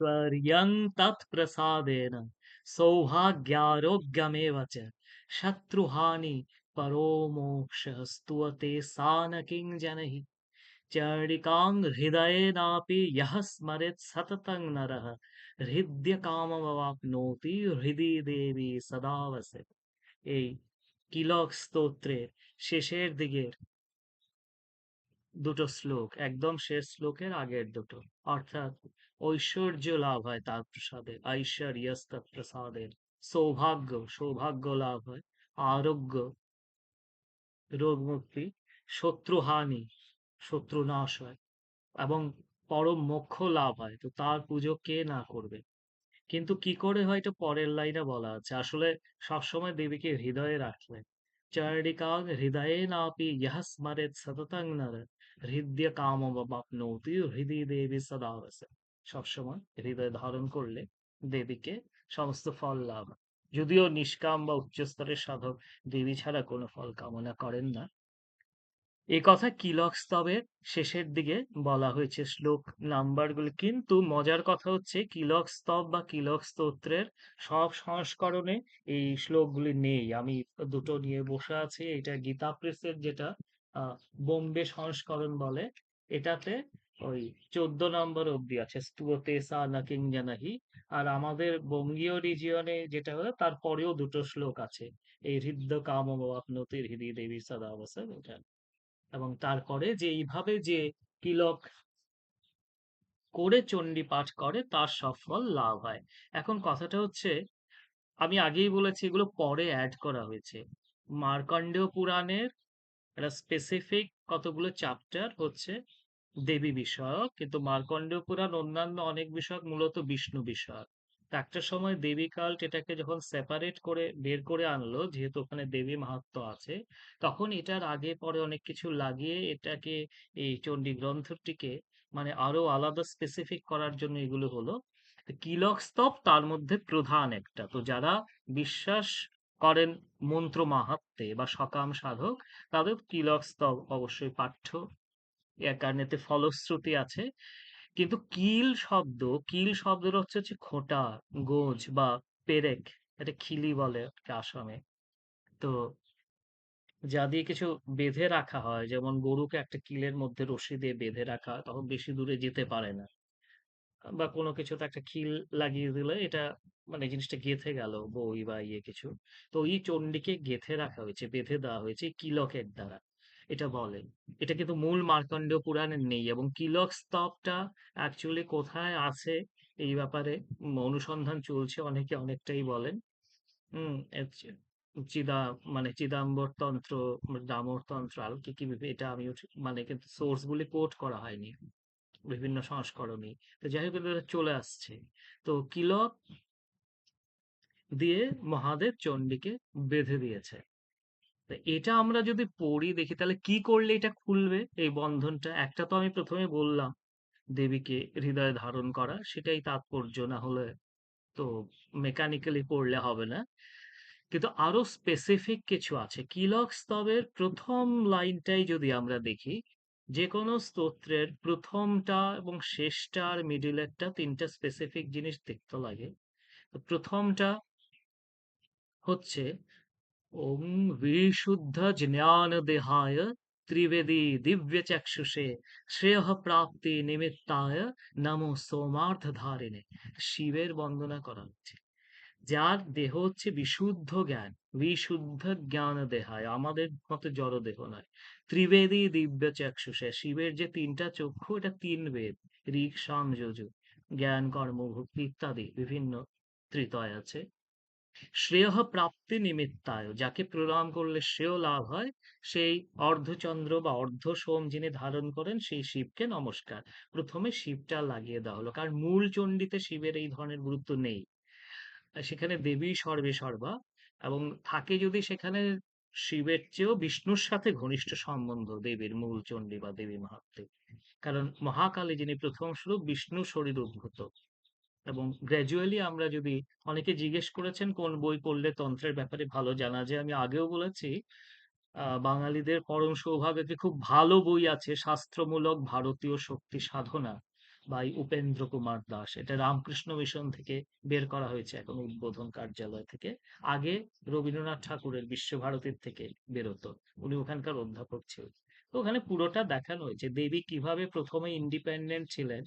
ऐश्वर्यं तत्प्रसादेन सौभाग्यारोग्यमेव च शत्रुहानि परो मोक्षः स्तुवते सा न किञ्जनैः चण्डिकां हृदयेनापि यः स्मरेत् सततं नरः হৃদ্যকামমাপ্নোতি হৃদি দেবী সদা বসে এই কিলক স্তোত্রের শেষের দিকের দুটো শ্লোক একদম শেষ শ্লোকের আগের দুটো অর্থাৎ ঐশ্বর্য লাভ হয় তার প্রসাদে ঐশ্বর্যস্ত প্রসাদের সৌভাগ্য সৌভাগ্য লাভ হয়, আরোগ্য রোগ মুক্তি শত্রুহানি শত্রু নাশ হয় এবং পরম মোক্ষ লাভ হয়। তো তার পুজো কে না করবে? কিন্তু কি করে হয় এটা পরের লাইনে বলা আছে। আসলে সবসময় দেবীকে হৃদয়ে রাখলে। চণ্ডিকাং হৃদয়ে নাপি ইহ স্মরেত সততং নর, হৃদয় কামমাপ্নোতি হৃদয় দেবী সদা সবসময় হৃদয় ধারণ করলে দেবীকে সমস্ত ফল লাভ যদিও নিষ্কাম বা উচ্চস্তরের সাধক দেবী ছাড়া কোনো ফল কামনা করেন না। এই কথা কিলক স্তবের শেষের দিকে বলা হয়েছে শ্লোক নাম্বারগুলি কিন্তু মজার কথা হচ্ছে কিলক স্তব বা কিলক স্তোত্রের সব সংস্করণে এই শ্লোকগুলি নেই। আমি দুটো নিয়ে বসে আছি। এটা গীতা প্রেসের যেটা বোম্বে সংস্করণ বলে, এটাতে ওই চোদ্দ নম্বর অব্দি আছে স্তুতে সা নাকিং জানাহি। আর আমাদের বঙ্গীয় রিজিয়নে যেটা হলো তারপরেও দুটো শ্লোক আছে। এই হৃদ্য কাম আপনতির হৃদি দেবী সদা অবসর এটা এবং তারপরে যে এইভাবে যে তিলক করে চণ্ডী পাঠ করে, তার সফল লাভ হয়। এখন কথাটা হচ্ছে, আমি আগেই বলেছি, এগুলো পরে অ্যাড করা হয়েছে। মার্কণ্ডেয় পুরাণের একটা স্পেসিফিক কতগুলো চ্যাপ্টার হচ্ছে দেবী বিষয়ক। কিন্তু মার্কণ্ডেয় পুরাণ অন্যান্য অনেক বিষয়ক মূলত বিষ্ণু বিষয়ক। একটা সময় দেবী কাল্ট এটাকে যখন সেপারেট করে বের করে আনলো, যেহেতু ওখানে দেবী মাহাত্ম আছে, তখন এটার আগে পরে অনেক কিছু লাগিয়ে এটাকে এই চণ্ডী গ্রন্থটিকে মানে আরও আলাদা স্পেসিফিক করার জন্য এগুলো হলো। কিলক স্তব তার মধ্যে প্রধান একটা। তো যারা বিশ্বাস করেন মন্ত্র মাহাত্মে বা সকাম সাধক, তাদের কিলক স্তব অবশ্যই পাঠ্য। কারণে এতে ফলশ্রুতি আছে। কিন্তু কিল শব্দ, কিল শব্দের হচ্ছে হচ্ছে খোঁটা, গোজ বা পেরেক, এটা খিলি বলে আসামে। তো যা দিয়ে কিছু বেঁধে রাখা হয়, যেমন গরুকে একটা কিলের মধ্যে রশি দিয়ে বেঁধে রাখা, তখন বেশি দূরে যেতে পারে না। বা কোনো কিছুতে একটা খিল লাগিয়ে দিলে এটা মানে জিনিসটা গেঁথে গেল, বই বা ইয়ে কিছু। তো এই চণ্ডীকে গেঁথে রাখা হয়েছে, বেঁধে দেওয়া হয়েছে কিলকের দ্বারা। এটা বলে। এটা কিন্তু মূল মার্কণ্ডেয় পুরাণে নেই এবং কিলক স্তবটা অ্যাকচুয়ালি কোথায় আছে এই ব্যাপারে অনুসন্ধান চলছে অনেকে অনেকটাই বলেন। হুম চিদা মানে চিদাম্বর তন্ত্র দামর তন্ত্র, আর কি এটা ঠিক- মানে কিন্তু সোর্স গুলি কোট করা হয়নি। বিভিন্ন সংস্করণে তো যাই হোক, এটা চলে আসছে। তো কিলক দিয়ে মহাদেব চণ্ডীকে বেঁধে দিয়েছে। তো এটা আমরা যদি পড়ি, দেখি তাহলে কি করলে এটা খুলবে এই বন্ধনটা? একটা তো আমি প্রথমে বললাম দেবীকে হৃদয়ে ধারণ করা, সেটাই তাৎপর্য না হলে তো মেকানিক্যালি পড়লে হবে না। কিন্তু আরও স্পেসিফিক কিছু আছে। কিলক স্তবের প্রথম লাইনটাই যদি আমরা দেখি যে কোনো স্তোত্রের প্রথমটা এবং শেষটা আর মিডিলেরটা তিনটা স্পেসিফিক জিনিস দেখতে লাগে। প্রথমটা হচ্ছে দেহায় ত্রিবেদী দিব্য চক্ষুষে শ্রেয় প্রাপ্তি নিমিত্তায় নমো সোমার্থ ধারিণে শিবের বন্দনা করা হচ্ছে যার দেহ হচ্ছে বিশুদ্ধ জ্ঞান বিশুদ্ধ জ্ঞান দেহায় আমাদের মতো জড় দেহ নয়। ত্রিবেদী দিব্য চক্ষুষে শিবের যে তিনটা চক্ষু, এটা তিন বেদ ঋক সাম জ্ঞান, কর্ম, ভক্তি ইত্যাদি বিভিন্ন ত্রিতয় আছে। শ্রেয় প্রাপ্তি নিমিত্তায়, যাকে প্রণাম করলে শ্রেয় লাভ হয়, সেই অর্ধচন্দ্র বা অর্ধ সোম যিনি ধারণ করেন, সেই শিবকে নমস্কার। প্রথমে শিবটা লাগিয়ে দেওয়া হলো, কারণ মূল চণ্ডীতে শিবের এই ধরনের গুরুত্ব নেই। সেখানে দেবী সর্বে সর্বা, এবং থাকে যদি সেখানে শিবের চেয়েও বিষ্ণুর সাথে ঘনিষ্ঠ সম্বন্ধ, দেবীর মূল চণ্ডী বা দেবী মাহাত্মে। কারণ মহাকালী যিনি প্রথম স্বরূপ বিষ্ণু শরীর উদ্ভূত। এবং গ্র্যাজুয়ালি আমরা যদি অনেকে জিজ্ঞেস করেছেন, কোন বই পড়লে তন্ত্রের ব্যাপারে ভালো জানা যায়, আমি আগেও বলেছি বাঙালিদের পরম সৌভাগ্য একটি খুব ভালো বই আছে, শাস্ত্রমূলক ভারতীয় শক্তি সাধনা বাই উপেন্দ্র কুমার দাস। এটা রামকৃষ্ণ মিশন থেকে বের করা হয়েছে এখন উদ্বোধন কার্যালয় থেকে। আগে রবীন্দ্রনাথ ঠাকুরের বিশ্বভারতীর থেকে বেরোতো। উনি ওখানকার অধ্যাপক ছিলেন। তো ওখানে পুরোটা দেখানো হয়েছে। দেবী কীভাবে প্রথমে ইন্ডিপেন্ডেন্ট ছিলেন,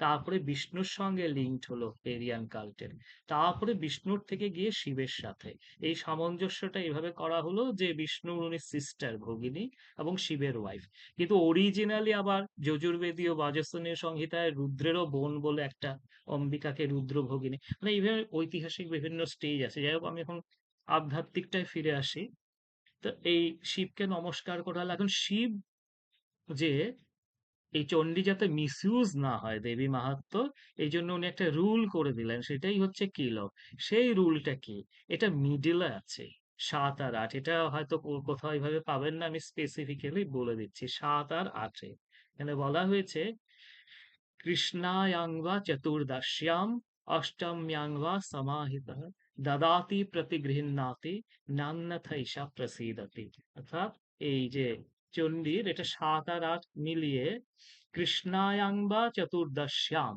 তারপরে বিষ্ণুর সঙ্গে লিঙ্কড হলো এরিয়ান কাল্টের তারপরে বিষ্ণুর থেকে গিয়ে শিবের সাথে। এই সামঞ্জস্যটা এভাবে করা হলো যে বিষ্ণুর উনি সিস্টার ভগিনী এবং শিবের ওয়াইফ কিন্তু অরিজিনালি আবার যজুর্বেদীয় বাজস্থানীয় সংহিতায় রুদ্রেরও বোন বলে একটা অম্বিকাকে রুদ্র ভগিনী। মানে এইভাবে ঐতিহাসিক বিভিন্ন স্টেজ আছে। যাই হোক, আমি এখন আধ্যাত্মিকটায় ফিরে আসি। এই শিবকে নমস্কার করা এখন শিব যে এই চণ্ডী যাতে মিসইউজ না হয় দেবী মাহাত্ম্য এই জন্য উনি একটা রুল করে দিলেন, সেটাই হচ্ছে কিলক। সেই রুলটা কি? এটা মিডিলে আছে, সাত আর আট। এটা হয়তো কোথাও এইভাবে পাবেন না, আমি স্পেসিফিক্যালি বলে দিচ্ছি, সাত আর আটে। এখানে বলা হয়েছে, কৃষ্ণায়াং বা চতুর্দশ্যাম, অষ্টম্যাং সমাহিত। দদাতি প্রতিগৃহ্ণাতি নান্যথৈষা প্রসীদতি অর্থাৎ এই যে চণ্ডীর, এটা সাত আর আট মিলিয়ে কৃষ্ণায়াং বা চতুর্দশ্যাম,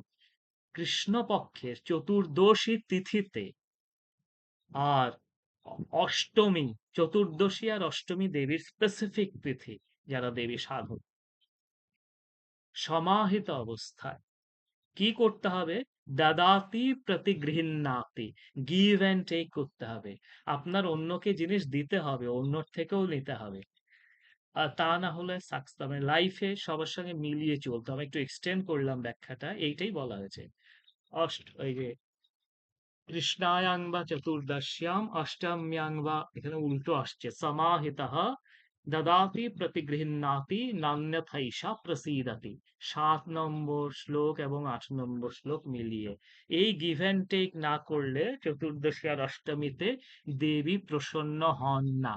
কৃষ্ণপক্ষের চতুর্দশী তিথিতে আর অষ্টমী, চতুর্দশী আর অষ্টমী দেবীর স্পেসিফিক তিথি, যারা দেবী সাধক। সমাহিত অবস্থায় কি করতে হবে? দাদাতি প্রতিগৃহ্ণাতি। গিভ অ্যান্ড টেক করতে হবে। আপনার অন্যকে জিনিস দিতে হবে, অন্যর থেকেও নিতে হবে। তা না হলে সাকস মানে লাইফে সবার সঙ্গে মিলিয়ে চলতে হবে। একটু এক্সটেন্ড করলাম ব্যাখ্যাটা, এইটাই বলা হয়েছে। অষ্ট ওই যে, কৃষ্ণায়াং বা চতুর্দশ্যাম, অষ্টম্যাং বা এখানে উল্টো আসছে। সমাহিতঃ দদাতি প্রতিগৃহ্ণাতি নান্যথৈষা প্রসীদতি সাত নম্বর শ্লোক এবং আট নম্বর শ্লোক মিলিয়ে এই গিভ অ্যান্ড টেক না করলে চতুর্দশী আর অষ্টমীতে দেবী প্রসন্ন হন না।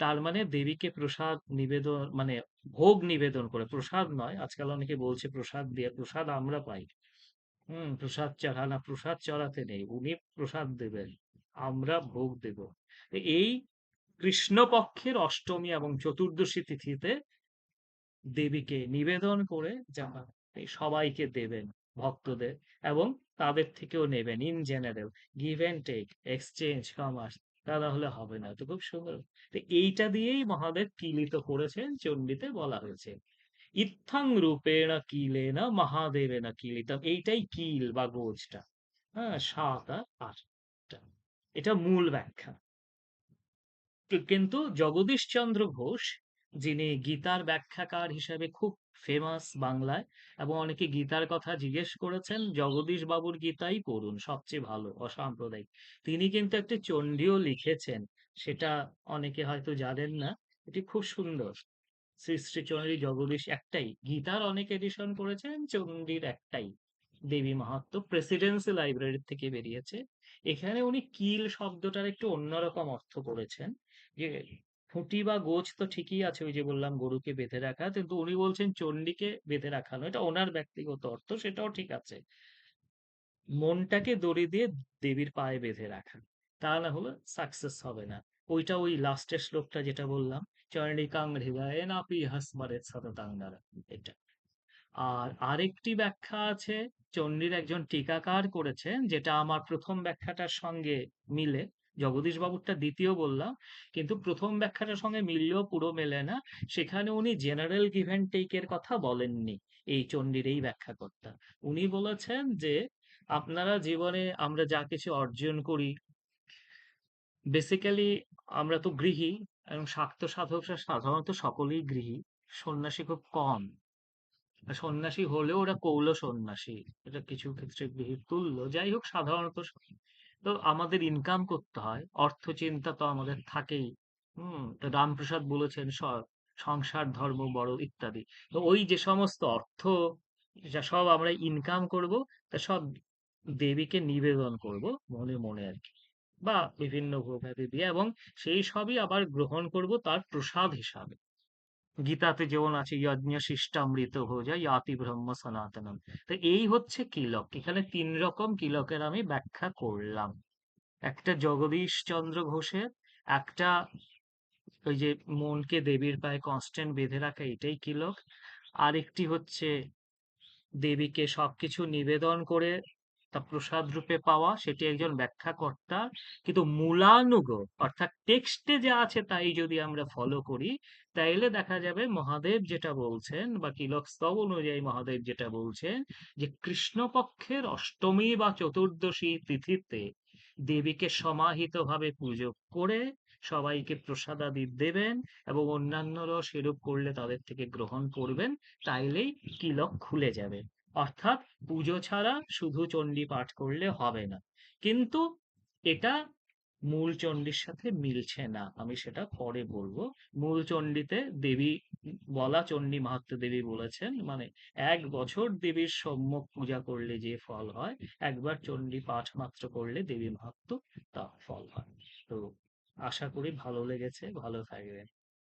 তার মানে দেবীকে প্রসাদ নিবেদন মানে ভোগ নিবেদন করে। প্রসাদ নয়, আজকাল অনেকে বলছে প্রসাদ দিয়ে, প্রসাদ আমরা পাই। হুম, প্রসাদ চড়ানা প্রসাদ চড়াতে নেই। উনি প্রসাদ দেবেন, আমরা ভোগ দেব। এই কৃষ্ণপক্ষের অষ্টমী এবং চতুর্দশী তিথিতে দেবীকে নিবেদন করে এই সবাইকে দেবেন ভক্তদের এবং তাদের থেকেও নেবেন in general give and take exchange commerce তা না হলে হবে না, তো খুব সুন্দর। এইটা দিয়েই মহাদেব কিলিত করেছেন, চণ্ডীতে বলা হয়েছে। ইত্থাং রূপেণ কিলেন, মহাদেবেন কিলিতম এইটাই কিল বা গোজটা হ্যাঁ সাত আর আটটা। এটা মূল ব্যাখ্যা। কিন্তু জগদীশ চন্দ্র ঘোষ, যিনি গীতার ব্যাখ্যাকার হিসাবে খুব ফেমাস বাংলায়, এবং অনেকে গীতার কথা জিজ্ঞেস করেছেন, জগদীশ বাবুর গীতাই পড়ুন, সবচেয়ে ভালো, অসাম্প্রদায়িক। তিনি কিন্তু একটি চণ্ডীও লিখেছেন, সেটা অনেকে হয়তো জানেন না, এটি খুব সুন্দর। শ্রী শ্রী চণ্ডী জগদীশ একটাই, গীতার অনেক এডিশন করেছেন, চণ্ডীর একটাই। দেবী মাহাত্ম্য প্রেসিডেন্সি লাইব্রেরি থেকে বেরিয়েছে। এখানে উনি কিল শব্দটার একটু অন্যরকম অর্থ করেছেন। যে খুঁটি বা গোছ তো ঠিকই আছে, ওই যে বললাম গরুকে বেঁধে রাখা। কিন্তু উনি বলছেন চণ্ডীকে বেঁধে রাখানো এটা ওনার ব্যক্তিগত অর্থ, সেটাও ঠিক আছে। মনটাকে দড়ি দিয়ে দেবীর পায়ে বেঁধে রাখা, তা না হলে সাকসেস হবে না। ওইটা ওই লাস্টের শ্লোকটা যেটা বললাম, চণ্ডিকাং হৃদয়ে নাপি হাসমারে সততাঙ্গারা, এটা। আর আরেকটি ব্যাখ্যা আছে, চণ্ডীর একজন টিকাকার করেছেন, যেটা আমার প্রথম ব্যাখ্যাটার সঙ্গে মিলে। জগদীশ বাবুরটা দ্বিতীয় বললাম, কিন্তু প্রথম ব্যাখ্যাটার সঙ্গে মিললেও পুরো মেলে না। সেখানে উনি জেনারেল গিভ অ্যান্ড টেকের কথা বলেননি, এই চণ্ডীর এই ব্যাখ্যা ব্যাখ্যাকর্তা উনি বলেছেন যে, আপনারা জীবনে আমরা যা কিছু অর্জন করি বেসিক্যালি আমরা তো গৃহী, এবং শাক্ত সাধকরা সাধারণত সকলেই গৃহী, সন্ন্যাসী খুব কম। সন্ন্যাসী হলেও ওরা কৌল সন্ন্যাসী, এটা কিছু ক্ষেত্রে গৃহীর তুল্য। যাই হোক, সাধারণত তো আমাদের ইনকাম করতে হয় অর্থ চিন্তা তো আমাদের থাকেই। হুম, তো রামপ্রসাদ বলেছেন সংসার, ধর্ম, বড় ইত্যাদি। তো ওই যে সমস্ত অর্থ যা সব আমরা ইনকাম করব, তা সব দেবীকে নিবেদন করব মনে মনে আর কি। বা বিভিন্ন ভোগাদি দিয়ে। এবং সেই সবই আবার গ্রহণ করব তার প্রসাদ হিসাবে। গীতাতে যেমন আছে যজ্ঞ শিষ্টামৃত ভোজা ইয়াতি ব্রহ্ম সনাতনম। তো এই হচ্ছে কিলক এখানে তিন রকম কিলকের আমি ব্যাখ্যা করলাম। একটা জগদীশ চন্দ্র ঘোষের, একটা ওই যে মনকে দেবীর পায়ে কনস্ট্যান্ট বেঁধে রাখা, এটাই কিলক আরেকটি হচ্ছে দেবীকে সবকিছু নিবেদন করে তা প্রসাদ রূপে পাওয়া, সেটি একজন ব্যাখ্যাকর্তা। কিন্তু মূলানুগ, অর্থাৎ টেক্সটে যা আছে তাই যদি আমরা ফলো করি তাইলে দেখা যাবে মহাদেব যেটা বলছেন বা কিলক স্তব অনুযায়ী মহাদেব যেটা বলছেন যে কৃষ্ণপক্ষের অষ্টমী বা চতুর্দশী তিথিতে দেবীকে সমাহিত ভাবে পুজো করে সবাইকে প্রসাদাদি দেবেন এবং অন্যান্যরাও সেরূপ করলে তাদের থেকে গ্রহণ করবেন, তাইলেই কিলক খুলে যাবে। অর্থাৎ পুজো ছাড়া শুধু চণ্ডী পাঠ করলে হবে না। কিন্তু এটা মূল চণ্ডীর সাথে মিলছে না। আমি সেটা পরে বলব। মূল চণ্ডীতে দেবী, বলা চণ্ডী মাহাত্ম দেবী বলেছেন মানে এক বছর দেবীর সম্মুখ পূজা করলে যে ফল হয়, একবার চণ্ডী পাঠ মাত্র করলে দেবী মাহাত্ম তা ফল হয়। তো আশা করি ভালো লেগেছে। ভালো থাকবেন।